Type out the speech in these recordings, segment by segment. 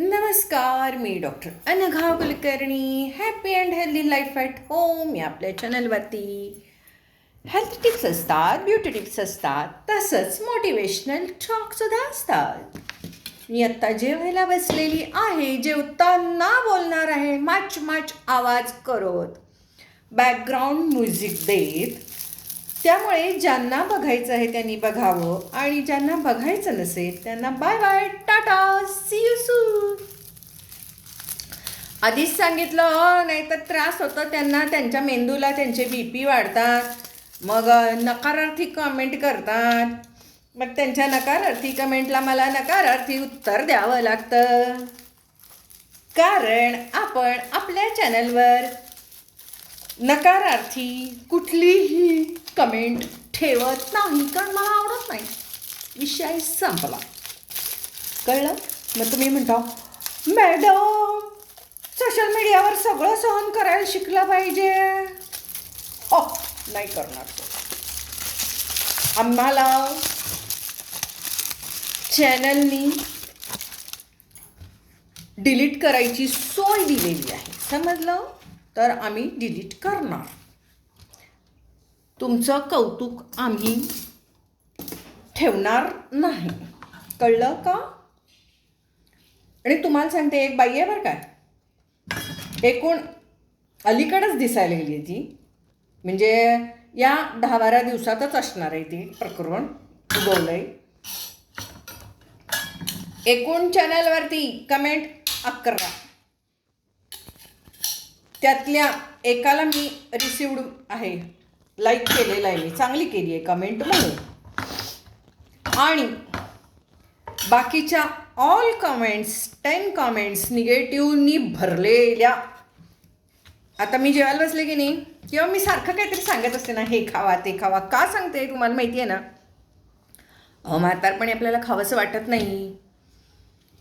नमस्कार मी doctor Anagha Kulkarni. Happy and healthy life at home या आपल्या चॅनलवरती हेल्थ टिप्स असतात ब्युटी टिप्स असतात तसंच मोटिवेशनल टॉकसुद्धा असतात. मी आत्ता जेवायला बसलेली आहे जेवताना बोलणार आहे माच माच आवाज करत. बॅकग्राऊंड म्युझिक देत. त्यामुळे ज्यांना बघायचं आहे त्यांनी बघावं आणि ज्यांना बघायचं नसेल त्यांना bye bye tata see you soon आधीच सांगितलं नाही तर त्रास होतो त्यांना त्यांच्या मेंदूला त्यांचे बी पी वाढतात. मग नकारार्थी कमेंट करतात. मग त्यांच्या नकारार्थी कमेंटला मला नकारार्थी उत्तर द्यावं लागतं. कारण आपण आपल्या चॅनलवर नकारार्थी कुठलीही कमेंट ठेवत नाही कारण मला आवडत नाही. विषय संपला. कळलं? मग तुम्ही म्हणता मॅडम सोशल मीडियावर सगळं सहन करायला शिकलं पाहिजे. ओ नाही करणार आम्हाला चॅनलनी डिलीट करायची सोय दिलेली आहे. समजलं? तर आम्ही डिलीट करणार. तुमचं कौतुक आम्ही ठेवणार नाही. कळलं का? आणि तुम्हाला सांगते एक बाई आहे बरं काय एकूण अलीकडंच दिसायला गेली आहे ती. म्हणजे या दहा बारा दिवसातच असणार आहे ती प्रकरण. उगवलंय. एकूण चॅनलवरती कमेंट अकरा त्यातल्या एकाला मी रिसिवड आहे. लाईक केलेलं आहे मी. चांगली केली आहे कमेंट म्हणून. आणि बाकीच्या ऑल कमेंट्स टेन कमेंट्स निगेटिव्हनी भरलेल्या. आता मी जेवायला बसले की नाही किंवा मी सारखं काहीतरी सांगत असते ना हे खावा ते खावा. का सांगते तुम्हाला माहिती आहे ना? अहो म्हातारपणी आपल्याला खावंसं वाटत नाही.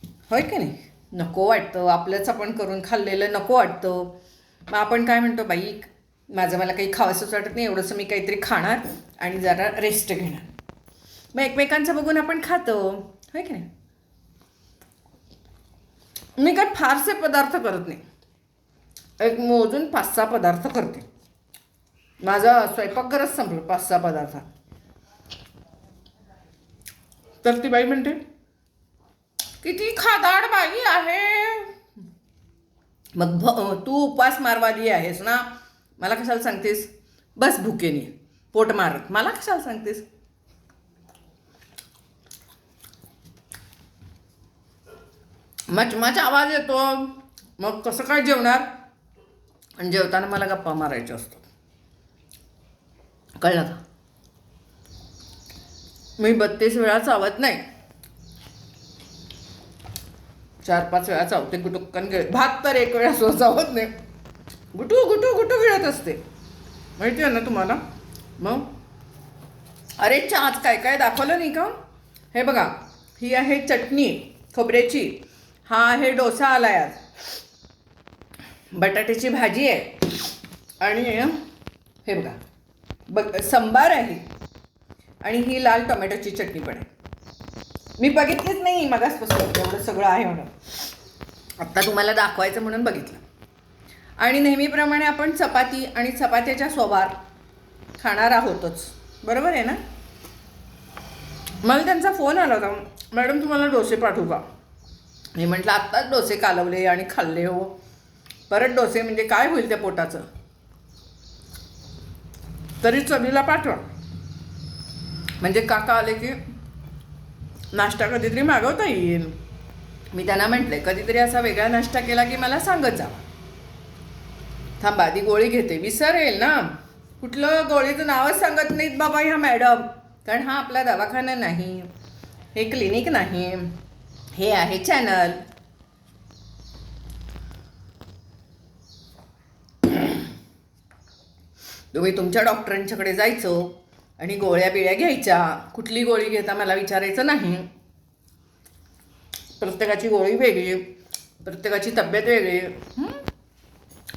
होय का नाही? नको वाटतं. आपलंच आपण करून खाल्लेलं नको वाटतं. मग आपण काय म्हणतो बाई? माझं मला काही खावंसंच वाटत नाही एवढंसं मी काहीतरी खाणार आणि जरा रेस्ट घेणार. मग एकमेकांचं बघून आपण खातो होय की नाही? मी काय फारसे पदार्थ करत नाही. एक मोजून पाच सहा पदार्थ करते. माझा स्वयंपाकघरच संपलं पाच सहा पदार्थ. तर ती बाई म्हणते किती खादाड बाई आहे. मग भ तू उपवास मारवाली आहेस ना? मला कशाला सांगतेस? बस भुकेने. पोट मारत मला कशाला सांगतेस? मचमाचा आवाज येतो. मग कसं काय जेवणार? आणि जेवताना मला गप्पा मारायच्या असतो कळलं का? मी बत्तीस वेळा चावत नाही. चार पाच वेळा चावते कुटुक्कन गेले भात तर एक वेळा चावत नाही. गुटू गुटू गुटू गिळत असते. माहिती आहे ना तुम्हाला? मग? अरे आज काय काय दाखवलं नाही का? हे बघा ही आहे चटणी खोबऱ्याची. हा आहे डोसा आलाय आज. बटाट्याची भाजी आहे. आणि हे बघा बघ संबार आहे आणि ही लाल टोमॅटोची चटणी पण आहे. मी बघितलीच नाही मगासपासून एवढं सगळं आहे म्हणून. आत्ता तुम्हाला दाखवायचं म्हणून बघितलं. आणि नेहमीप्रमाणे आपण चपाती आणि चपात्याच्या सोबार खाणार आहोतच. बरोबर आहे ना? मला त्यांचा फोन आला होता. मॅडम तुम्हाला डोसे पाठवू का? मी म्हटलं आत्ताच डोसे कालवले आणि खाल्ले हो. परत डोसे म्हणजे काय होईल त्या पोटाचं? तरी चवीला पाठवा. म्हणजे काका आले की नाश्ता कधीतरी मागवता येईल. मी त्यांना म्हटले कधीतरी असा वेगळा नाश्ता केला की मला सांगत जावा थांबा आधी गोळी घेते. विसरेल ना? कुठलं गोळीचं नावच सांगत नाहीत बाबा ह्या मॅडम. कारण हा आपला दवाखाना नाही. हे क्लिनिक नाही. हे आहे चॅनल. तुम्ही तुमच्या डॉक्टरांच्याकडे जायचं आणि गोळ्या बिळ्या घ्यायच्या. कुठली गोळी घेता मला विचारायचं नाही. प्रत्येकाची गोळी वेगळी प्रत्येकाची तब्येत वेगळी.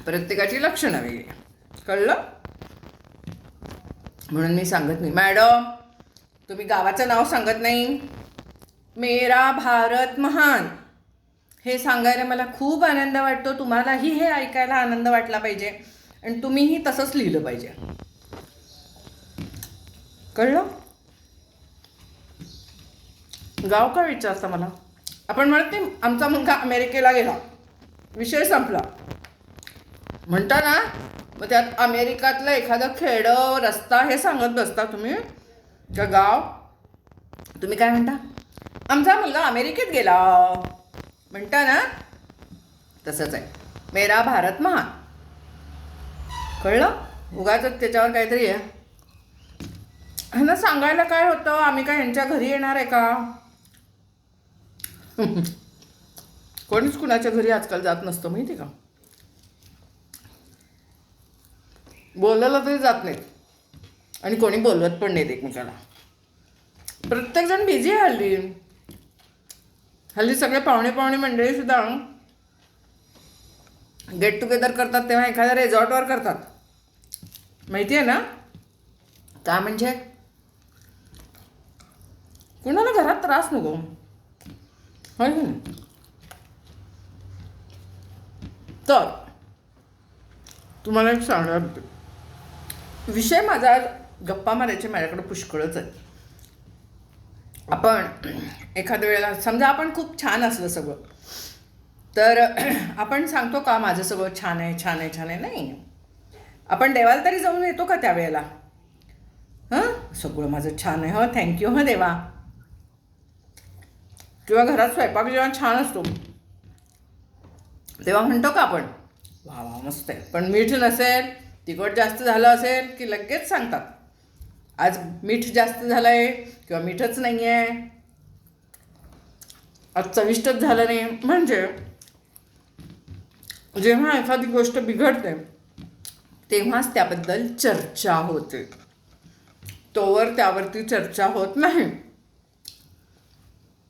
प्रत्येकाची लक्षणं वेगळी. कळलं? म्हणून मी सांगत नाही. मॅडम तुम्ही गावाचं नाव सांगत नाही? मेरा भारत महान. हे सांगायला मला खूप आनंद वाटतो. तुम्हालाही हे ऐकायला आनंद वाटला पाहिजे. आणि तुम्हीही तसंच लिहिलं पाहिजे. कळलं? गाव का विचारता मला? आपण म्हणत नाही आमचा मुलगा अमेरिकेला गेला. विषय संपला. म्हणता ना मग त्यात अमेरिकातलं एखादं खेडं रस्ता हे सांगत बसता तुम्ही का गाव. तुम्ही काय म्हणता? आमचा मुलगा अमेरिकेत गेला. म्हणता ना तसंच आहे. मेरा भारत महान कळलं? उगाच त्याच्यावर काहीतरी आहे. ह्यांना सांगायला काय होतं? आम्ही काय यांच्या घरी येणार आहे का? कोणीच कुणाच्या घरी आजकाल जात नसतं माहिती आहे का? बोलायला तरी जात नाहीत. आणि कोणी बोलवत पण नाहीत एकमेकाला प्रत्येकजण बिझी आहे हल्ली. हल्ली सगळे पाहुणे पाहुणे मंडळी सुद्धा गेट टुगेदर करतात तेव्हा एखाद्या रेझॉर्टवर करतात. माहिती आहे ना? का म्हणजे? कुणाला घरात त्रास नको? होय नाही? तर तुम्हाला एक सांगणार. होते. विषय माझा गप्पा मारायचे माझ्याकडे पुष्कळच आहे आपण एखाद्या वेळेला समजा आपण खूप छान असलं सगळं तर आपण सांगतो का माझं सगळं छान आहे छान आहे छान आहे? नाही. आपण देवाला तरी जाऊन येतो का त्यावेळेला हां? सगळं माझं छान आहे हं थँक्यू हं देवा. किंवा घरात स्वयंपाक जेव्हा छान असतो तेव्हा म्हणतो का आपण वा वा मस्त आहे. पण मीठ नसेल तिखट जास्त झालं असेल की लगेच सांगतात. आज मीठ जास्त झालं आहे किंवा मीठच नाही आहे आज चविष्टच झालं नाही. म्हणजे जेव्हा एखादी गोष्ट बिघडते तेव्हाच त्याबद्दल चर्चा होते. तोवर त्यावरती चर्चा होत नाही.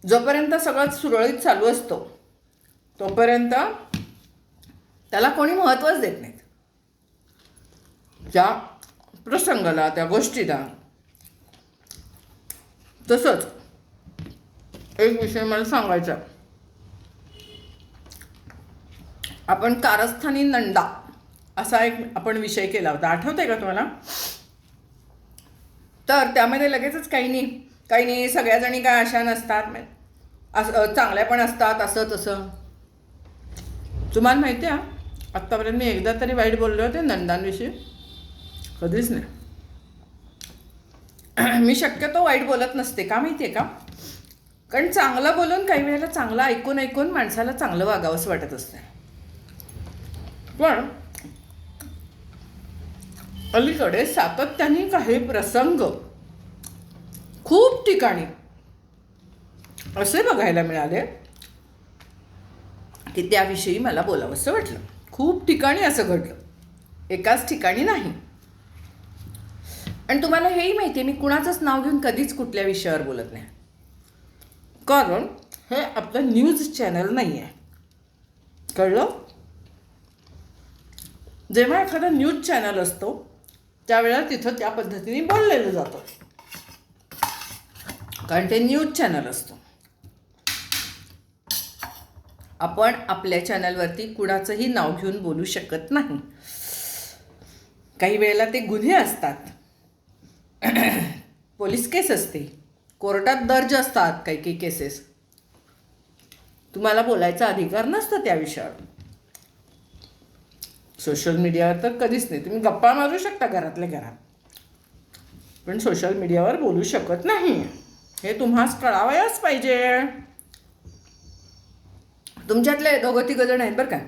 जोपर्यंत सगळं सुरळीत चालू असतो तोपर्यंत त्याला कोणी महत्त्वच देत नाहीत. त्या प्रसंगाला त्या गोष्टीला. तसंच एक विषय मला सांगायचा. आपण कारस्थानी नंदा असा एक आपण विषय केला होता. आठवतंय का तुम्हाला? तर त्यामध्ये लगेचच काही नाही. काही नाही सगळ्याजणी काय अशा नसतात. असं चांगल्या पण असतात असं तसं. तुम्हाला माहिती आहे आत्तापर्यंत मी एकदा तरी वाईट बोलले होते नंदांविषयी. कधीच नाही. मी शक्यतो वाईट बोलत नसते का माहिती आहे का? कारण चांगलं बोलून काही वेळेला चांगलं ऐकून ऐकून माणसाला चांगलं वागावंसं वाटत असते. पण अलीकडे सातत्याने काही प्रसंग खूप ठिकाणी असे बघायला मिळाले की त्याविषयी मला बोलावंसं वाटलं. खूप ठिकाणी असं घडलं. एकाच ठिकाणी नाही. आणि तुम्हाला हेही माहिती आहे मी कुणाचंच नाव घेऊन कधीच कुठल्या विषयावर बोलत नाही. कारण हे आपलं न्यूज चॅनल नाही आहे कळलं? जेव्हा एखादा न्यूज चॅनल असतो त्यावेळेला तिथं त्या पद्धतीने बोललेलं जातं. कारण ते न्यूज चॅनल असतो. आपण आपल्या चॅनलवरती कुणाचंही नाव घेऊन बोलू शकत नाही. काही वेळेला ते गुन्हे असतात. पोलीस केस असते कोर्टात दर्ज असतात काही काही केसेस. तुम्हाला बोलायचा अधिकार नसतं त्या विषयावर. सोशल मीडियावर तर कधीच नाही. तुम्ही गप्पा मारू शकता घरातल्या घरात. पण सोशल मीडियावर बोलू शकत नाही. हे तुम्हाच कळावयाच पाहिजे. तुमच्यातले दोघं तिघजण आहेत बरं का.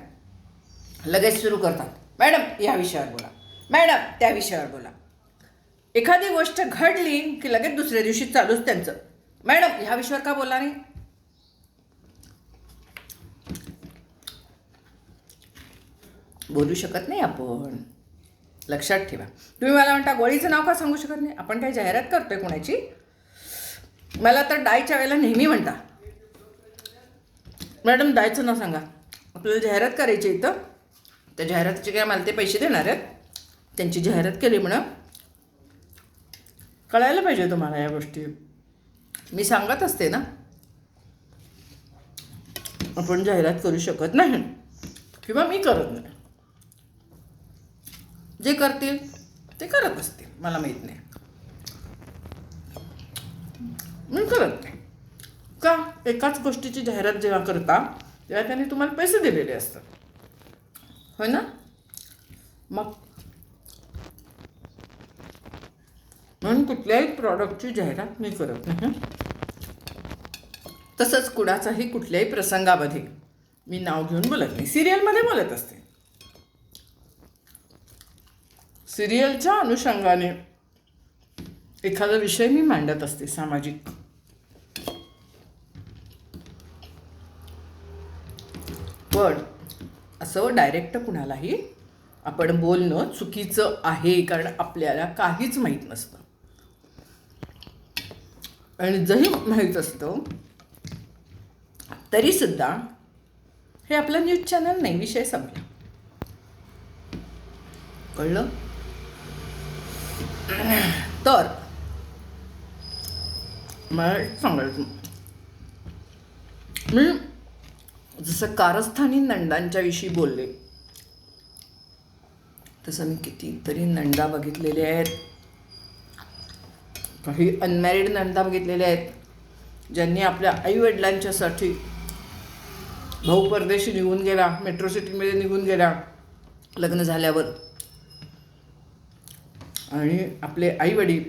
लगेच सुरू करतात. मॅडम या विषयावर बोला. मॅडम त्या विषयावर बोला. एखादी गोष्ट घडली की लगेच दुसऱ्या दिवशी चालूच त्यांचं. मॅडम ह्या विषयावर का बोला नाही? बोलू शकत नाही आपण. लक्षात ठेवा. तुम्ही मला म्हणता गोळीचं नाव का सांगू शकत नाही? आपण काही जाहिरात करतोय कोणाची? मला तर डायच्या वेळेला नेहमी म्हणता. मॅडम डायचं नाव सांगा. आपल्याला जाहिरात करायची आहे इथं. त्या जाहिरातीचे काय मला ते पैसे देणार आहेत? त्यांची जाहिरात केली म्हणा कळायला पाहिजे तुम्हाला या गोष्टी. मी सांगत असते ना. आपण जाहिरात करू शकत नाही. किंवा मी करत नाही. जे करतील ते करत असतील. मला माहीत नाही. मी करत नाही. का? एकाच गोष्टीची जाहिरात जेव्हा करता तेव्हा त्यांनी तुम्हाला पैसे दिलेले असतात. हो ना? मग म्हणून कुठल्याही प्रॉडक्टची जाहिरात मी करत नाही. तसंच कुणाचाही कुठल्याही प्रसंगामध्ये मी नाव घेऊन बोलत नाही. सिरियलमध्ये बोलत असते. सिरियलच्या अनुषंगाने एखादा विषय मी मांडत असते सामाजिक. पण असं डायरेक्ट कुणालाही आपण बोलणं चुकीचं आहे कारण आपल्याला काहीच माहीत नसतं. आणि जरी माहीत असतं तरीसुद्धा हे आपलं न्यूज चॅनल नाही विषय संपला. कळलं? तर मला सांगायचं मी जसं कारस्थानी नंदांच्या विषयी बोलले तसं मी कितीतरी नंदा बघितलेले आहेत. काही अनमॅरिड नंदा बघितलेल्या आहेत ज्यांनी आपल्या आईवडिलांच्यासाठी भाऊ परदेशी निघून गेला मेट्रो सिटीमध्ये निघून गेला लग्न झाल्यावर. आणि आपले आईवडील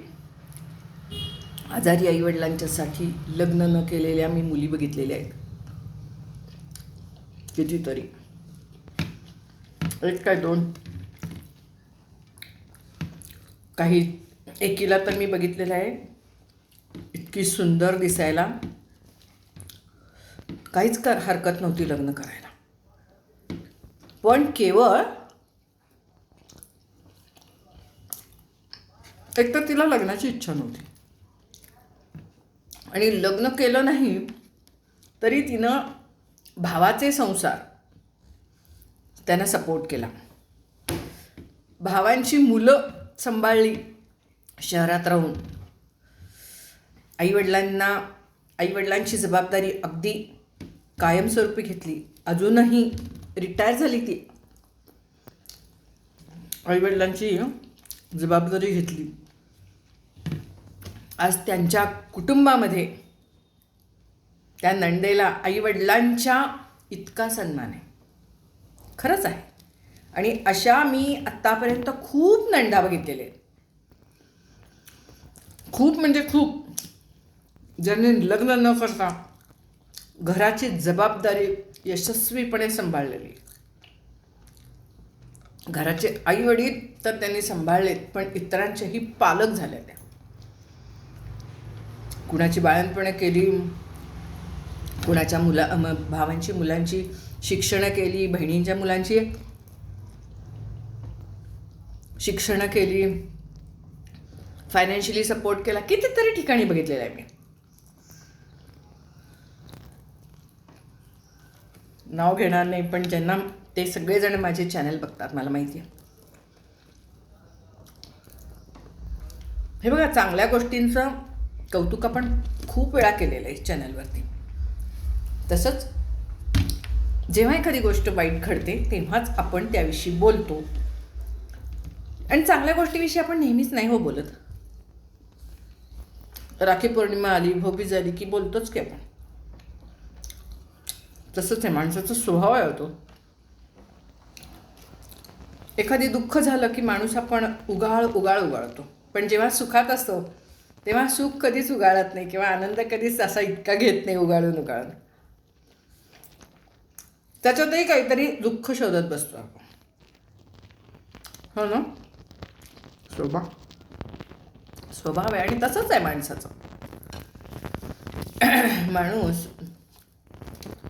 आजारी आईवडिलांच्यासाठी लग्न न केलेल्या मी मुली बघितलेल्या आहेत. कितीतरी एक काय दोन. काही एकीला तर मी बघितलेलं आहे. इतकी सुंदर दिसायला. काहीच कर हरकत नव्हती लग्न करायला. पण केवळ एक तर तिला लग्नाची इच्छा नव्हती. आणि लग्न केलं नाही तरी तिनं भावाचे संसार त्यांना सपोर्ट केला. भावांची मुलं सांभाळली. शहरात राहून आईवडिलांना आईवडिलांची जबाबदारी अगदी कायमस्वरूपी घेतली. अजूनही रिटायर झाली ती. आईवडिलांची जबाबदारी घेतली. आज त्यांच्या कुटुंबामध्ये त्या नंदेला आईवडिलांच्या इतका सन्मान आहे. खरंच आहे. आणि अशा मी आत्तापर्यंत खूप नंदा बघितलेले आहेत. खूप म्हणजे खूप ज्यांनी लग्न न करता घराची जबाबदारी यशस्वीपणे सांभाळलेली. घराचे आईवडील तर त्यांनी सांभाळलेत पण इतरांचेही पालक झाले त्या कुणाची बाळणपणे केली कुणाच्या मुला भावांची मुलांची शिक्षणं केली बहिणींच्या मुलांची शिक्षणं केली फायनान्शियली सपोर्ट केला. कितीतरी ठिकाणी बघितलेलं आहे मी. नाव घेणार नाही पण ज्यांना ते सगळेजण माझे चॅनल बघतात मला माहिती आहे. हे बघा चांगल्या गोष्टींचं कौतुक आपण खूप वेळा केलेलं आहे चॅनलवरती तसंच जेव्हा एखादी गोष्ट वाईट घडते तेव्हाच आपण त्याविषयी बोलतो. आणि चांगल्या गोष्टीविषयी आपण नेहमीच नाही हो बोलत. राखी पौर्णिमा आली भोबी आली की बोलतोच की आपण. तसंच आहे माणसाचा स्वभाव आहे होतो एखादी दुःख झालं की माणूस आपण उगाळ उगाळ उगाळतो. पण जेव्हा सुखात असतो तेव्हा सुख कधीच उगाळत नाही किंवा आनंद कधीच असा इतका घेत नाही उगाळून उगाळून. त्याच्यातही काहीतरी दुःख शोधत बसतो आपण. हो ना? शोभा? स्वभाव आहे आणि तसंच आहे माणसाचं. माणूस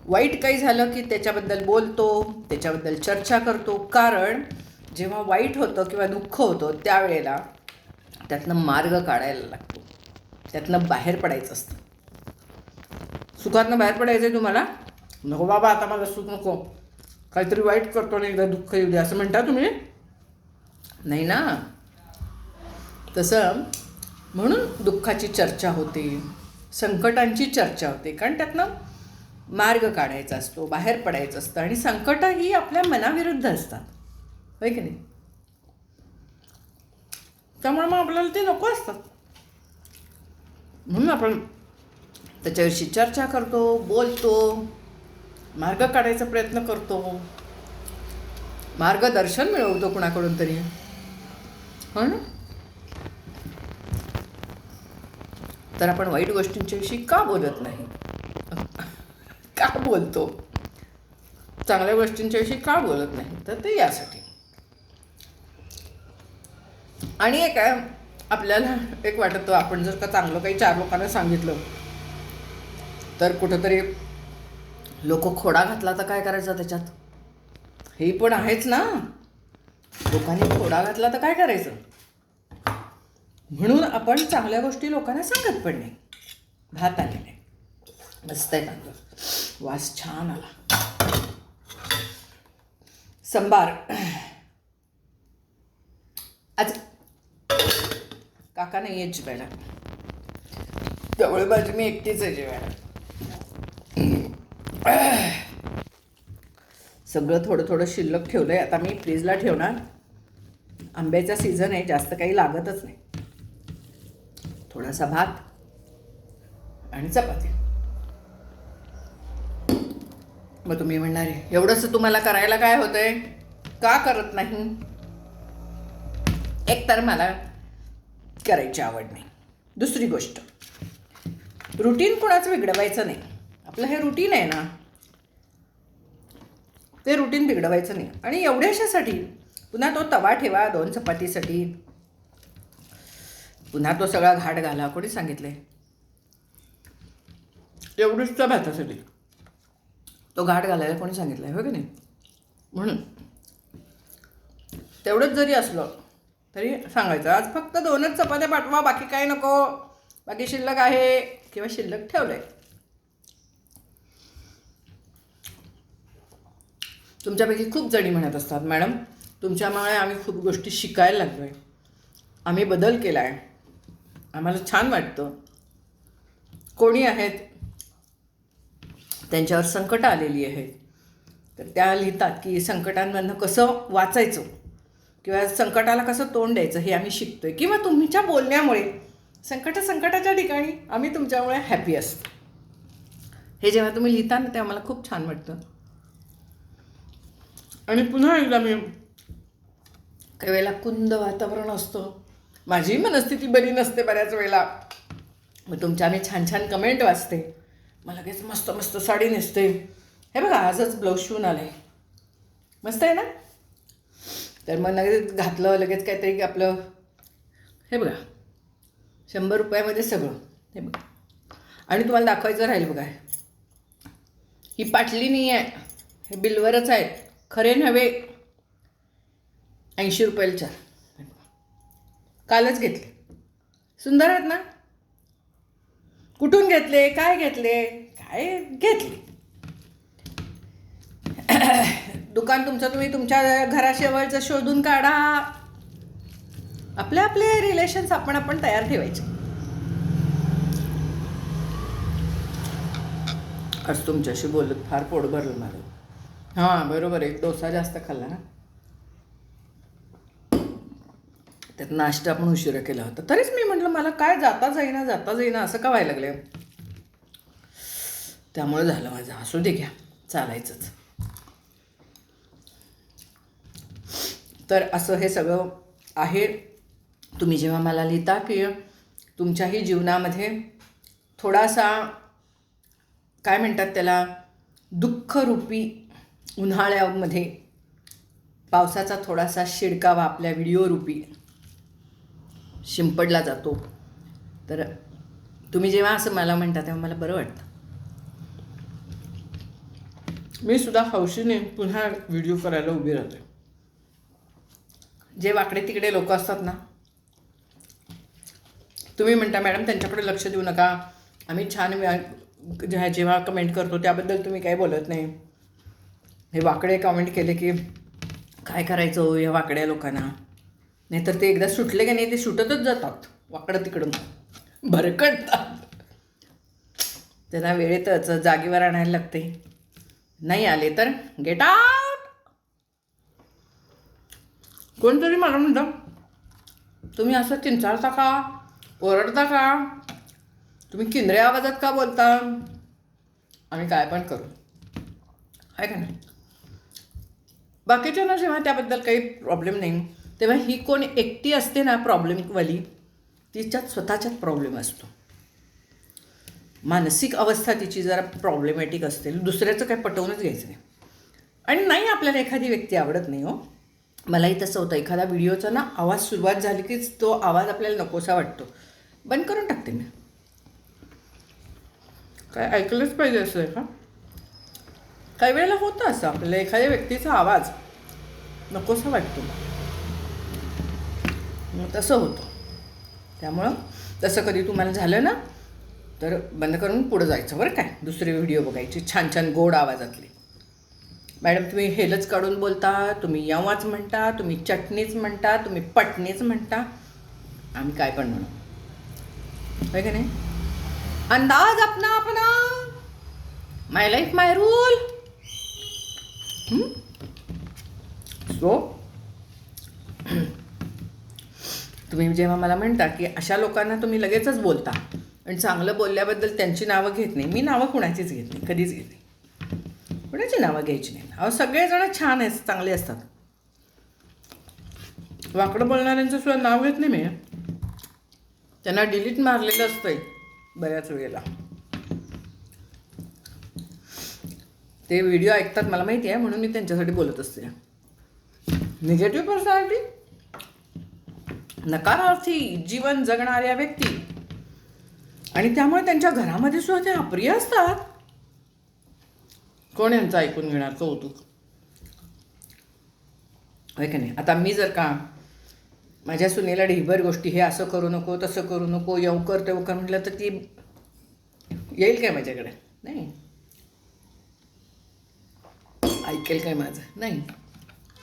वाईट काही झालं की त्याच्याबद्दल बोलतो त्याच्याबद्दल चर्चा करतो. कारण जेव्हा वाईट होतं किंवा दुःख होतं त्यावेळेला त्यातनं मार्ग काढायला लागतो. त्यातनं बाहेर पडायचं असतं. सुखातनं बाहेर पडायचं आहे तुम्हाला? नको बाबा आता मला सुख नको. काहीतरी वाईट करतो आणि एकदा दुःख येऊ दे असं म्हणता तुम्ही? नाही ना? तसं म्हणून दुःखाची चर्चा होते संकटांची चर्चा होते. कारण त्यातनं मार्ग काढायचा असतो बाहेर पडायचं असतं आणि संकटं ही आपल्या मनाविरुद्ध असतात. होय की नाही? त्यामुळे मग आपल्याला ते नको असतात. म्हणून आपण त्याच्याविषयी चर्चा करतो बोलतो मार्ग काढायचा प्रयत्न करतो. मार्गदर्शन मिळवतो कुणाकडून तरी. हो ना? तर आपण वाईट गोष्टींच्याविषयी का बोलत नाही? का बोलतो? चांगल्या गोष्टींच्याविषयी का बोलत नाही? तर ते यासाठी. आणि एक आहे आपल्याला एक वाटतं आपण जर का चांगलं काही चार लोकांना सांगितलं तर कुठंतरी लोक खोडा घातला तर काय करायचं त्याच्यात? हे पण आहेच ना. लोकांनी खोडा घातला तर काय करायचं? म्हणून आपण चांगल्या गोष्टी लोकांना सांगत पण नाही. भात आलेले मस्त आहे तांदूळ वास छान आला. संबार आज काका नाही आहे जेवायला. जवळ बाजू मी एकटीच आहे जेवायला. सगळं थोडं थोडं शिल्लक ठेवलं आहे आता मी फ्रीजला ठेवणार. आंब्याचा सीझन आहे जास्त काही लागतच नाही. थोडासा भात आणि चपाती मग तुम्ही म्हणणार आहे तुम्हाला करायला काय होतंय? का करत नाही? एक तर मला करायची आवड नाही. दुसरी गोष्ट रुटीन कोणाचं बिघडवायचं नाही. आपलं हे रुटीन आहे ना ते रुटीन बिघडवायचं नाही. आणि एवढ्याशासाठी पुन्हा तो तवा ठेवा दोन चपातीसाठी. पुन्हा तो सगळा घाट घाला कोणी सांगितलंय. एवढंच त्या भातासाठी. तो घाट घालायला कोणी सांगितलंय हो की नाही? म्हणून. तेवढंच जरी असलं तरी सांगायचं. आज फक्त दोनच चपात्या पाठवा बाकी काय नको. बाकी शिल्लक आहे किंवा शिल्लक ठेवलंय. तुमच्यापैकी खूप जणी म्हणत असतात मॅडम तुमच्यामुळे आम्ही खूप गोष्टी शिकायला लागलो आहे आम्ही बदल केला आहे आम्हाला छान वाटतं. कोणी आहेत? त्यांच्यावर संकटं आलेली आहेत. तर त्या लिहितात की संकटांमधनं कसं वाचायचं? किंवा संकटाला कसं तोंड द्यायचं? हे आम्ही शिकतो आहे किंवा तुमच्या बोलण्यामुळे संकट संकटाच्या ठिकाणी आम्ही तुमच्यामुळे हॅपी असतो. हे जेव्हा तुम्ही लिहिता ना ते आम्हाला खूप छान वाटतं. आणि पुन्हा एकदा मी काही वेळेला कुंद वातावरण असतं. माझी मनस्थिती बरी नसते बऱ्याच वेळेला. मग तुमच्या मी छान छान कमेंट वाचते. मला लगेच मस्त मस्त साडी नेसते. हे बघा आजच ब्लाऊज शिवून आले. मस्त आहे ना? तर मग लगेच घातलं लगेच काहीतरी आपलं हे बघा. शंभर रुपयामध्ये सगळं. हे बघा. आणि तुम्हाला दाखवायचं राहील बघा. ही पाटली नाही आहे. हे बिलवरच आहेत खरे नव्हे. ऐंशी रुपयाला चार. कालच घेतले. सुंदर आहेत ना? कुठून घेतले? काय घेतले? काय घेतले? दुकान तुमचं तुम्ही तुमच्या घराशेवरचं शोधून काढा. आपले आपले रिलेशन्स आपण आपण तयार ठेवायचे. आज तुमच्याशी बोलत फार पोट भरलं माझं हां बरोबर एक डोसा जास्त खाल्ला ना? त्यात नाश्ता पण उशिरा केला होता. तरीच मी म्हटलं मला काय जाता जाईना जाता जाईना असं का व्हायला लागलं त्यामुळे झालं माझं. असू दे घ्या चालायचंच. तर असं हे सगळं आहे. तुम्ही जेव्हा मला लिहिता की तुमच्याही जीवनामध्ये थोडासा काय म्हणतात त्याला दुःखरूपी उन्हाळ्यामध्ये पावसाचा थोडासा शिडकावा आपल्या व्हिडिओरूपी शिंपडला जातो. तर तुम्ही जेव्हा असं मला म्हणता तेव्हा मला बरं वाटतं. मी सुद्धा हौशीने पुन्हा व्हिडिओ करायला उभी राहते. जे वाकडे तिकडे लोक असतात ना तुम्ही म्हणता मॅडम त्यांच्याकडे लक्ष देऊ नका. आम्ही छान जेव्हा कमेंट करतो त्याबद्दल तुम्ही काही बोलत नाही. हे वाकडे कमेंट केले की काय करायचं हो या वाकड्या लोकांना? नाहीतर ते एकदा सुटले की नाही ते सुटतच जातात. वाकडं तिकडं. भरकटतात. त्यांना वेळेतच जागेवर आणायला लागते. नाही आले तर गेट आउट कोणतरी मला म्हणतं तुम्ही असं चिंचाळता का? ओरडता का? तुम्ही किंद्र्या आवाजात का बोलता? आम्ही काय पण करू. आहे का नाही? बाकीच्यांना जेव्हा त्याबद्दल काही प्रॉब्लेम नाही. तेव्हा ही कोण एकटी असते ना प्रॉब्लेमवाली तिच्यात स्वतःच्यात प्रॉब्लेम असतो. मानसिक अवस्था तिची जरा प्रॉब्लेमॅटिक असते. दुसऱ्याचं काय पटवूनच घ्यायचं नाही. आणि नाही आपल्याला एखादी व्यक्ती आवडत नाही हो. मलाही तसं होतं. एखादा व्हिडिओचा ना आवाज सुरुवात झाली कीच तो आवाज आपल्याला नकोसा वाटतो. बंद करून टाकते मी. काय ऐकलंच पाहिजे असं आहे का? काही वेळेला होतं असं. आपल्याला एखाद्या व्यक्तीचा आवाज नकोसा वाटतो. मग तसं होतं. त्यामुळं तसं कधी तुम्हाला झालं ना तर बंद करून पुढं जायचं बरं काय. दुसरे व्हिडिओ बघायचे छान छान गोड आवाजातले. मॅडम तुम्ही हेलच काढून बोलता तुम्ही यवाच म्हणता तुम्ही चटणीच म्हणता तुम्ही पटणीच म्हणता. आम्ही काय पण म्हणू. होय का नाही? अंदाज अपना अपना. My life my rule so तुम्ही जेव्हा मला म्हणता की अशा लोकांना तुम्ही लगेचच बोलता आणि चांगलं बोलल्याबद्दल त्यांची नावं घेत नाही. मी नावं कुणाचीच घेत नाही कधीच घेत नाही. कुणाची नावं घ्यायची नाही. अहो सगळेजण छान आहेत चांगले असतात. वाकडं बोलणाऱ्यांचं सुद्धा नाव घेत नाही मी. त्यांना डिलीट मारलेलं असतंय बऱ्याच वेळेला. ते व्हिडिओ ऐकतात मला माहिती आहे म्हणून मी त्यांच्यासाठी बोलत असते. निगेटिव्ह पर्सनॅलिटी नकारार्थी जीवन जगणाऱ्या व्यक्ती. आणि त्यामुळे त्यांच्या घरामध्ये सुद्धा ते अप्रिय असतात. कोण यांचं ऐकून घेणार? कौतुक. होय का नाही? आता मी जर का माझ्या सुनेला ढिबर गोष्टी हे असं करू नको तसं करू नको येऊ कर तेव कर म्हटलं तर ती येईल काय माझ्याकडे? नाही. ऐकेल काय माझं? नाही.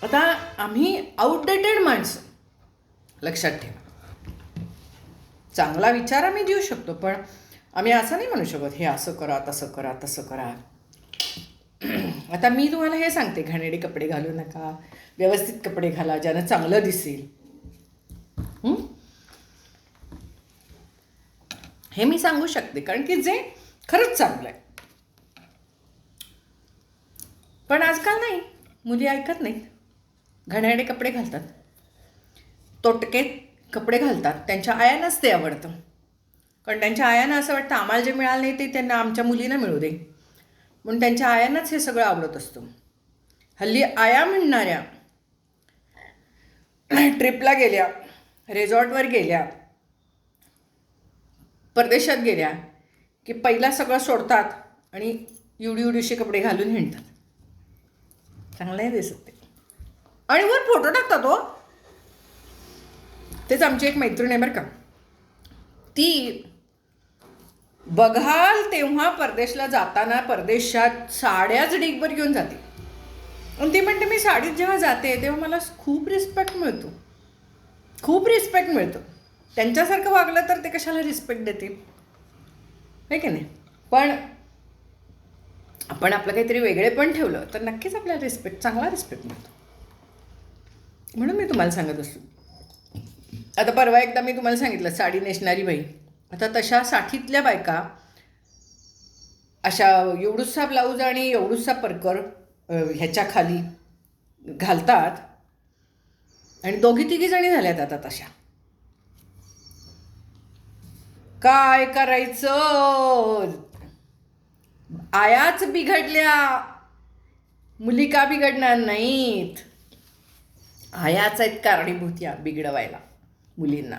आता आम्ही आउटडेटेड माणसं. लक्षात ठेवा. चांगला विचार आम्ही देऊ शकतो पण आम्ही असं नाही म्हणू शकत हे असं करा तसं करा तसं करा. आता मी तुम्हाला हे सांगते घाणेडे कपडे घालू नका व्यवस्थित कपडे घाला ज्यानं चांगलं दिसेल. हे मी सांगू शकते कारण की जे खरंच चांगलं आहे. पण आजकाल नाही मुली ऐकत नाहीत. घाणेरडे कपडे घालतात. तोटके कपडे घालतात. त्यांच्या आयांनाच ते आवडतं. कारण त्यांच्या आयांना असं वाटतं आम्हाला जे मिळालं नाही ते त्यांना आमच्या मुलींना मिळू दे. म्हणून त्यांच्या आयांनाच हे सगळं आवडत असतं. हल्ली आया म्हणणाऱ्या ट्रिपला गेल्या रेझॉर्टवर गेल्या परदेशात गेल्या की पहिला सगळं सोडतात आणि एवढी एवढीशी कपडे घालून हिंडतात. चांगलं आहे दिसत ते. आणि वर फोटो टाकतात हो. तेच आमची एक मैत्रीण आहे बरं का. ती बघाल तेव्हा परदेशला जाताना परदेशात साड्याच डिगभर घेऊन जाते. आणि ती म्हणते मी साडीत जेव्हा जाते तेव्हा मला खूप रिस्पेक्ट मिळतो. खूप रिस्पेक्ट मिळतो. त्यांच्यासारखं वागलं तर ते कशाला रिस्पेक्ट देतील? आहे की नाही? पण आपण आपलं काहीतरी वेगळे पण ठेवलं तर नक्कीच आपल्याला रिस्पेक्ट चांगला रिस्पेक्ट मिळतो. म्हणून मी तुम्हाला सांगत असतो. आता परवा एकदा मी तुम्हाला सांगितलं साडी नेसणारी बाई. आता तशा साठीतल्या बायका अशा एवढूसा ब्लाऊज आणि एवढूसा परकर ह्याच्या खाली घालतात आणि दोघी तिघी जणी झाल्यात आता तशा. काय करायचं? आयाच बिघडल्या. मुली का बिघडणार नाहीत? आयाच आहेत कारणीभूत या बिघडवायला. मुलींना.